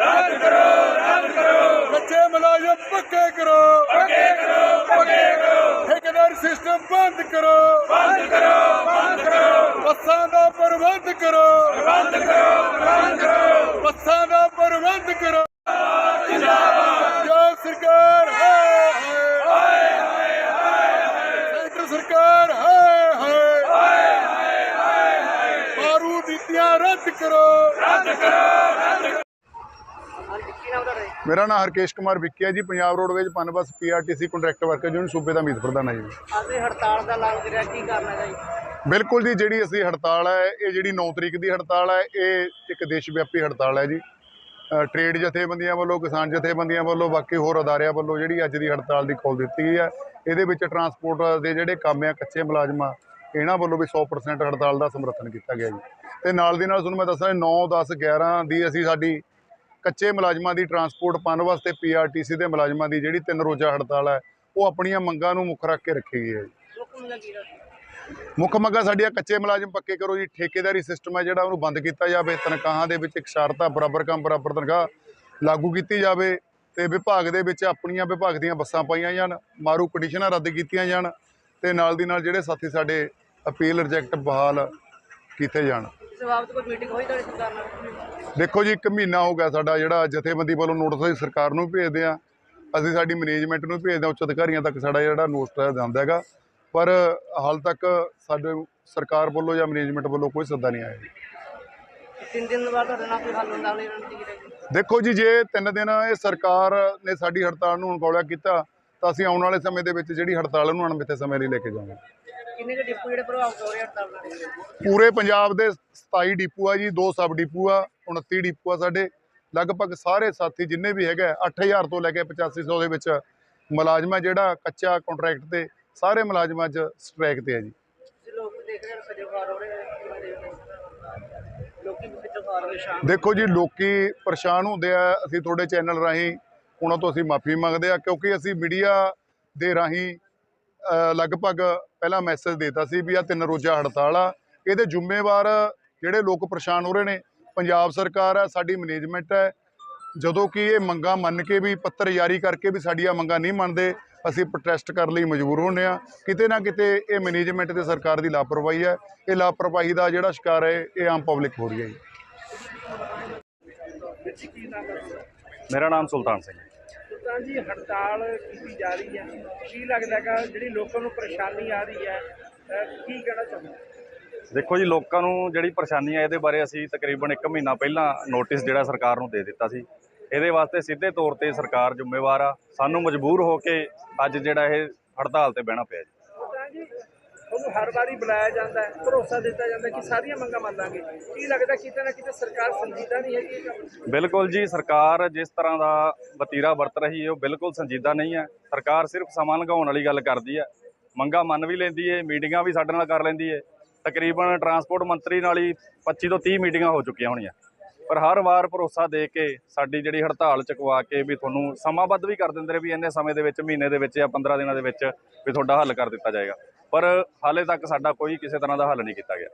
ਰੱਦ ਕਰੋ ਰੱਦ ਕਰੋ। ਕੱਚੇ ਮੁਲਾਜ਼ਮ ਪੱਕੇ ਕਰੋ। ਪੱਕੇ ਕਰੋ ਪੱਕੇ ਕਰੋ। ਠੇਕੇਦਾਰ ਸਿਸਟਮ ਬੰਦ ਕਰੋ। ਬੰਦ ਕਰੋ ਬੰਦ ਕਰੋ। ਬੱਸਾਂ ਦਾ ਪ੍ਰਬੰਧ ਕਰੋ। ਪ੍ਰਬੰਧ ਕਰੋ ਪ੍ਰਬੰਧ ਕਰੋ। ਬੱਸਾਂ ਦਾ ਪ੍ਰਬੰਧ ਕਰੋ। ਜਿੰਦਾਬਾਦ। ਜੋ ਸਰਕਾਰ ਹੈ ਹਾਏ। ਹਾਏ ਹਾਏ। ਸੈਂਟਰ ਸਰਕਾਰ ਹੈ ਹਾਏ। ਮਾਰੂ ਨੀਤੀਆਂ ਰੱਦ ਕਰੋ ਰੱਦ ਮੇਰਾ ਨਾਮ ਹਰਕੇਸ਼ ਕੁਮਾਰ ਵਿੱਕੀ ਹੈ ji Punjab roadways Punbus PRTC contract worker union ਸੂਬੇ ਦਾ ਮੀਤ ਪ੍ਰਧਾਨ ਹੈ ਜੀ। ਅਸੀਂ ਹੜਤਾਲ ਦਾ ਐਲਾਨ ਕਰਿਆ ਕੀ ਕਰਨਾ ਹੈ ਜੀ? ਬਿਲਕੁਲ ਜੀ ਜਿਹੜੀ ਅਸੀਂ ਹੜਤਾਲ ਹੈ ਇਹ ਜਿਹੜੀ 9 ਤਰੀਕ ਦੀ ਹੜਤਾਲ ਹੈ ਇਹ ਇੱਕ ਦੇਸ਼ ਵਿਆਪੀ ਹੜਤਾਲ ਹੈ ਜੀ। ਟਰੇਡ ਜਥੇਬੰਦੀਆਂ ਵੱਲੋਂ ਕਿਸਾਨ ਜਥੇਬੰਦੀਆਂ ਵੱਲੋਂ ਬਾਕੀ ਹੋਰ ਅਦਾਰਿਆਂ ਵੱਲੋਂ ਜਿਹੜੀ ਅੱਜ ਦੀ ਹੜਤਾਲ ਦੀ ਕਾਲ ਦਿੱਤੀ ਗਈ ਹੈ ਇਹਦੇ ਵਿੱਚ ਟਰਾਂਸਪੋਰਟ ਦੇ ਜਿਹੜੇ ਕੰਮ ਆ ਕੱਚੇ ਮੁਲਾਜ਼ਮਾਂ ਇਹਨਾਂ ਵੱਲੋਂ ਵੀ 100% ਹੜਤਾਲ ਦਾ ਸਮਰਥਨ ਕੀਤਾ ਗਿਆ ਜੀ। ਤੇ ਨਾਲ ਦੀ ਨਾਲ ਤੁਹਾਨੂੰ ਮੈਂ ਦੱਸਾਂ 9 10 11 ਦੀ ਅਸੀਂ ਸਾਡੀ ਕੱਚੇ ਮੁਲਾਜ਼ਮਾਂ ਦੀ ਟਰਾਂਸਪੋਰਟ ਪਾਉਣ ਵਾਸਤੇ ਪੀਆਰਟੀਸੀ ਦੇ ਮੁਲਾਜ਼ਮਾਂ ਦੀ ਜਿਹੜੀ ਤਿੰਨ ਰੋਜ਼ਾ ਹੜਤਾਲ ਹੈ, ਉਹ ਆਪਣੀਆਂ ਮੰਗਾਂ ਨੂੰ ਮੁੱਖ ਰੱਖ ਕੇ ਰੱਖੀ ਗਈ ਹੈ ਜੀ। ਮੁੱਖ ਮੰਗਾਂ ਸਾਡੀਆਂ ਕੱਚੇ ਮੁਲਾਜ਼ਮ ਪੱਕੇ ਕਰੋ ਜੀ, ਠੇਕੇਦਾਰੀ ਸਿਸਟਮ ਹੈ ਜਿਹੜਾ, ਉਹਨੂੰ ਬੰਦ ਕੀਤਾ ਜਾਵੇ, ਤਨਖਾਹਾਂ ਦੇ ਵਿੱਚ ਇੱਕ ਸ਼ਰਤਾਂ ਬਰਾਬਰ ਕੰਮ, ਬਰਾਬਰ ਤਨਖਾਹ ਲਾਗੂ ਕੀਤੀ ਜਾਵੇ ਤੇ ਵਿਭਾਗ ਦੇ ਵਿੱਚ ਆਪਣੀਆਂ ਵਿਭਾਗ ਦੀਆਂ ਬੱਸਾਂ ਪਾਈਆਂ ਜਾਣ, ਮਾਰੂ ਕੰਡੀਸ਼ਨਾਂ ਰੱਦ ਕੀਤੀਆਂ ਜਾਣ ਤੇ ਨਾਲ ਦੀ ਨਾਲ ਜਿਹੜੇ ਸਾਥੀ ਸਾਡੇ ਅਪੀਲ ਰਿਜੈਕਟ ਬਹਾਲ ਕੀਤੇ ਜਾਣ। ਇਸ ਬਾਬਤ ਕੋਈ ਮੀਟਿੰਗ ਹੋਈ ਤੁਹਾਡੀ ਸਰਕਾਰ ਨਾਲ? ਦੇਖੋ ਜੀ ਇੱਕ ਮਹੀਨਾ ਹੋ ਗਿਆ ਸਾਡਾ ਜਿਹੜਾ ਜਥੇਬੰਦੀ ਵੱਲੋਂ ਨੋਟਿਸ ਅਸੀਂ ਸਰਕਾਰ ਨੂੰ ਭੇਜਦੇ ਆ ਅਸੀਂ ਸਾਡੀ ਮੈਨੇਜਮੈਂਟ ਨੂੰ ਭੇਜਦੇ ਹਾਂ ਉੱਚ ਅਧਿਕਾਰੀਆਂ ਤੱਕ ਸਾਡਾ ਜਿਹੜਾ ਨੋਟਿਸ ਜਾਂਦਾ ਹੈਗਾ। ਪਰ ਹਾਲ ਤੱਕ ਸਾਡੇ ਸਰਕਾਰ ਵੱਲੋਂ ਜਾਂ ਮੈਨੇਜਮੈਂਟ ਵੱਲੋਂ ਕੋਈ ਸੱਦਾ ਨਹੀਂ ਆਇਆ ਜੀ। ਤਿੰਨ ਦਿਨ ਬਾਅਦ ਤੁਹਾਡੇ ਨਾਲ ਕੋਈ ਹੱਲ ਹੁੰਦਾ ਵਾਲੀ ਰਣਨੀਤੀ ਰਹੇਗੀ ਦੇਖੋ ਜੀ ਜੇ ਤਿੰਨ ਦਿਨ ਇਹ ਸਰਕਾਰ ਨੇ ਸਾਡੀ ਹੜਤਾਲ ਨੂੰ ਅਣਗੌਲਿਆ ਕੀਤਾ ਤਾਂ ਅਸੀਂ ਆਉਣ ਵਾਲੇ ਸਮੇਂ ਦੇ ਵਿੱਚ ਜਿਹੜੀ ਹੜਤਾਲ ਨੂੰ ਅਣਮਿੱਥੇ ਸਮੇਂ ਲਈ ਲੈ ਕੇ ਜਾਵਾਂਗੇ। ਕਿੰਨੇ ਕੁ ਡਿਪੂ ਜਿਹੜੇ ਪ੍ਰਭਾਵਿਤ ਹੋ ਰਹੇ ਹੜਤਾਲ ਨਾਲ? ਪੂਰੇ ਪੰਜਾਬ ਦੇ 27 ਡਿਪੂ ਆ ਜੀ ਦੋ ਸਬ ਡਿਪੂ ਆ। 29 ਡਿਪੂ ਆ ਸਾਡੇ। ਲਗਭਗ ਸਾਰੇ ਸਾਥੀ ਜਿੰਨੇ ਵੀ ਹੈਗੇ ਆ, 8000 ਤੋਂ ਲੈ ਕੇ 8500 ਦੇ ਵਿੱਚ ਮੁਲਾਜ਼ਮ ਜਿਹੜਾ ਕੱਚਾ ਕੰਟਰੈਕਟ ਤੇ ਸਾਰੇ ਮੁਲਾਜ਼ਮਾਂ 'ਚ ਸਟ੍ਰਾਈਕ ਤੇ ਆ ਜੀ। ਦੇਖ ਜੀ ਲੋਕੀ ਪਰੇਸ਼ਾਨ ਹੁੰਦੇ ਆ ਅਸੀਂ ਤੁਹਾਡੇ ਚੈਨਲ ਰਾਹੀਂ ਉਹਨਾਂ ਤੋਂ ਅਸੀਂ ਮਾਫੀ ਮੰਗਦੇ ਆ ਕਿਉਂਕਿ ਅਸੀਂ ਮੀਡੀਆ ਦੇ ਰਾਹੀਂ ਲਗਭਗ ਪਹਿਲਾਂ ਮੈਸੇਜ ਦਿੱਤਾ ਸੀ ਵੀ ਆ ਤਿੰਨ ਰੋਜ਼ਾ ਹੜਤਾਲ ਆ ਇਹਦੇ ਜ਼ਿੰਮੇਵਾਰ ਜਿਹੜੇ ਲੋਕ ਪਰੇਸ਼ਾਨ ਹੋ ਰਹੇ ਨੇ ਪੰਜਾਬ ਸਰਕਾਰ ਆ ਸਾਡੀ ਮੈਨੇਜਮੈਂਟ ਹੈ। ਜਦੋਂ ਕਿ ਇਹ ਮੰਗਾਂ ਮੰਨ ਕੇ ਵੀ ਪੱਤਰ ਜਾਰੀ ਕਰਕੇ ਵੀ ਸਾਡੀਆਂ ਮੰਗਾਂ ਨਹੀਂ ਮੰਨਦੇ ਅਸੀਂ ਪ੍ਰੋਟੈਸਟ ਕਰਨ ਲਈ ਮਜਬੂਰ ਹੁੰਦੇ ਆ ਕਿਤੇ ਨਾ ਕਿਤੇ ਇਹ ਮੈਨੇਜਮੈਂਟ ਤੇ ਸਰਕਾਰ ਦੀ ਲਾਪਰਵਾਹੀ ਹੈ। ਇਹ ਲਾਪਰਵਾਹੀ ਦਾ ਜਿਹੜਾ ਸ਼ਿਕਾਰ ਹੈ ਇਹ ਆਮ ਪਬਲਿਕ ਹੋ ਰਹੀ ਹੈ ਜੀ। ਮੇਰਾ ਨਾਮ ਸੁਲਤਾਨ ਸਿੰਘ ਹੈ। ਸੁਲਤਾਨ ਜੀ ਹੜਤਾਲ ਕੀਤੀ ਜਾ ਰਹੀ ਹੈ। ਕੀ ਲੱਗਦਾ ਹੈਗਾ ਜਿਹੜੀ ਲੋਕਾਂ ਨੂੰ ਪਰੇਸ਼ਾਨੀ ਆ ਰਹੀ ਹੈ ਕੀ ਕਹਿਣਾ ਚਾਹੁੰਦੇ ਦੇਖੋ ਜੀ ਲੋਕਾਂ ਨੂੰ ਜਿਹੜੀ ਪਰੇਸ਼ਾਨੀ ਹੈ ਇਹਦੇ ਬਾਰੇ ਅਸੀਂ ਤਕਰੀਬਨ 1 ਮਹੀਨਾ ਪਹਿਲਾਂ ਨੋਟਿਸ ਜਿਹੜਾ ਸਰਕਾਰ ਨੂੰ ਦੇ ਦਿੱਤਾ ਸੀ। ਇਹਦੇ ਵਾਸਤੇ ਸਿੱਧੇ ਤੌਰ ਤੇ ਸਰਕਾਰ ਜ਼ਿੰਮੇਵਾਰ ਆ। ਸਾਨੂੰ ਮਜਬੂਰ ਹੋ ਕੇ ਅੱਜ ਜਿਹੜਾ ਇਹ ਹੜਤਾਲ ਤੇ ਬਹਿਣਾ ਪਿਆ ਜੀ। ਸੁਲਤਾਨ ਜੀ ਤੁਹਾਨੂੰ ਹਰ ਵਾਰੀ ਬੁਲਾਇਆ ਜਾਂਦਾ ਹੈ ਭਰੋਸਾ ਦਿੱਤਾ ਜਾਂਦਾ ਹੈ ਕਿ ਸਾਰੀਆਂ ਮੰਗਾਂ ਮੰਨ ਲਾਂਗੇ। ਕੀ ਲੱਗਦਾ ਕਿਤੇ ਨਾ ਕਿਤੇ ਸਰਕਾਰ ਸੰਜੀਦਾ ਨਹੀਂ ਹੈਗੀ? ਇਹ ਕੰਮ ਬਿਲਕੁਲ ਜੀ ਸਰਕਾਰ ਜਿਸ ਤਰ੍ਹਾਂ ਦਾ ਵਤੀਰਾ ਵਰਤ ਰਹੀ ਹੈ ਉਹ ਬਿਲਕੁਲ ਸੰਜੀਦਾ ਨਹੀਂ ਹੈ। ਸਰਕਾਰ ਸਿਰਫ ਸਮਾਂ ਲੰਘਾਉਣ ਵਾਲੀ ਗੱਲ ਕਰਦੀ ਹੈ। ਮੰਗਾਂ ਮੰਨ ਵੀ ਲੈਂਦੀ ਹੈ ਮੀਟਿੰਗਾਂ ਵੀ ਸਾਡੇ ਨਾਲ ਕਰ ਲੈਂਦੀ ਹੈ। ਤਕਰੀਬਨ ਟਰਾਂਸਪੋਰਟ ਮੰਤਰੀ ਨਾਲ ਹੀ 25 ਤੋਂ 30 ਮੀਟਿੰਗਾਂ ਹੋ ਚੁੱਕੀਆਂ ਹੋਣੀਆਂ। ਪਰ ਹਰ ਵਾਰ ਭਰੋਸਾ ਦੇ ਕੇ ਸਾਡੀ ਜਿਹੜੀ ਹੜਤਾਲ ਚੁਕਵਾ ਕੇ ਵੀ ਤੁਹਾਨੂੰ ਸਮਾਂਬੱਧ ਵੀ ਕਰ ਦਿੰਦੇ ਨੇ ਵੀ ਇੰਨੇ ਸਮੇਂ ਦੇ ਵਿੱਚ, ਮਹੀਨੇ ਦੇ ਵਿੱਚ ਜਾਂ 15 ਦਿਨਾਂ ਦੇ ਵਿੱਚ ਵੀ ਤੁਹਾਡਾ ਹੱਲ ਕਰ ਦਿੱਤਾ ਜਾਏਗਾ। ਪਰ ਹਾਲੇ ਤੱਕ ਸਾਡਾ ਕੋਈ ਕਿਸੇ ਤਰ੍ਹਾਂ ਦਾ ਹੱਲ ਨਹੀਂ ਕੀਤਾ ਗਿਆ।